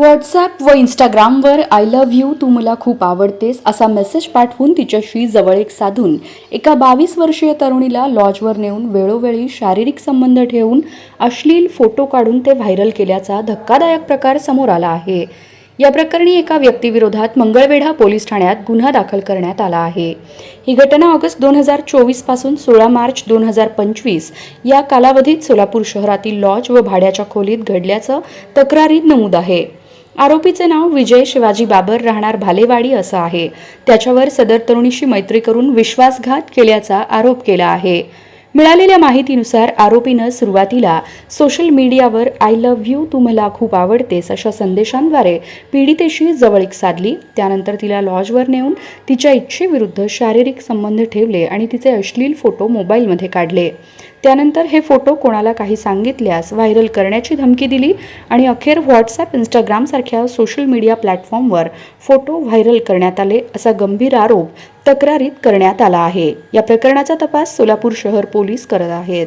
WhatsApp व इंस्टाग्रामवर I love you तू मला खूप आवडतेस असा मेसेज पाठवून तिच्याशी जवळीक साधून. एका बावीस वर्षीय तरुणीला लॉजवर नेऊन वेळोवेळी शारीरिक संबंध ठेवून अश्लील फोटो काढून ते व्हायरल केल्याचा धक्कादायक प्रकार समोर आला आहे. या प्रकरणी एका व्यक्तीविरोधात मंगळवेढा पोलीस ठाण्यात गुन्हा दाखल करण्यात आला आहे. ही घटना ऑगस्ट दोन हजार चोवीसपासून सोळा मार्च दोन हजार पंचवीस या कालावधीत सोलापूर शहरातील लॉज व भाड्याच्या खोलीत घडल्याचं तक्रारीत नमूद आहे. आरोपीचे नाव विजय शिवाजी बाबर राहणार भालेवाडी असं आहे. त्याच्यावर सदर तरुणीशी मैत्री करून विश्वासघात केल्याचा आरोप केला आहे. मिळालेल्या माहितीनुसार आरोपीनं सुरुवातीला सोशल मीडियावर आय लव्ह यू तू मला खूप आवडतेस अशा संदेशांद्वारे पीडितेशी जवळीक साधली. त्यानंतर तिला लॉजवर नेऊन तिच्या इच्छेविरुद्ध शारीरिक संबंध ठेवले आणि तिचे अश्लील फोटो मोबाईलमध्ये काढले. त्यानंतर हे फोटो कोणाला काही सांगितल्यास व्हायरल करण्याची धमकी दिली आणि अखेर व्हॉट्सॲप इंस्टाग्रामसारख्या सोशल मीडिया प्लॅटफॉर्मवर फोटो व्हायरल करण्यात आले असा गंभीर आरोप तक्रारीत करण्यात आला आहे. या प्रकरणाचा तपास सोलापूर शहर पोलीस करत आहेत.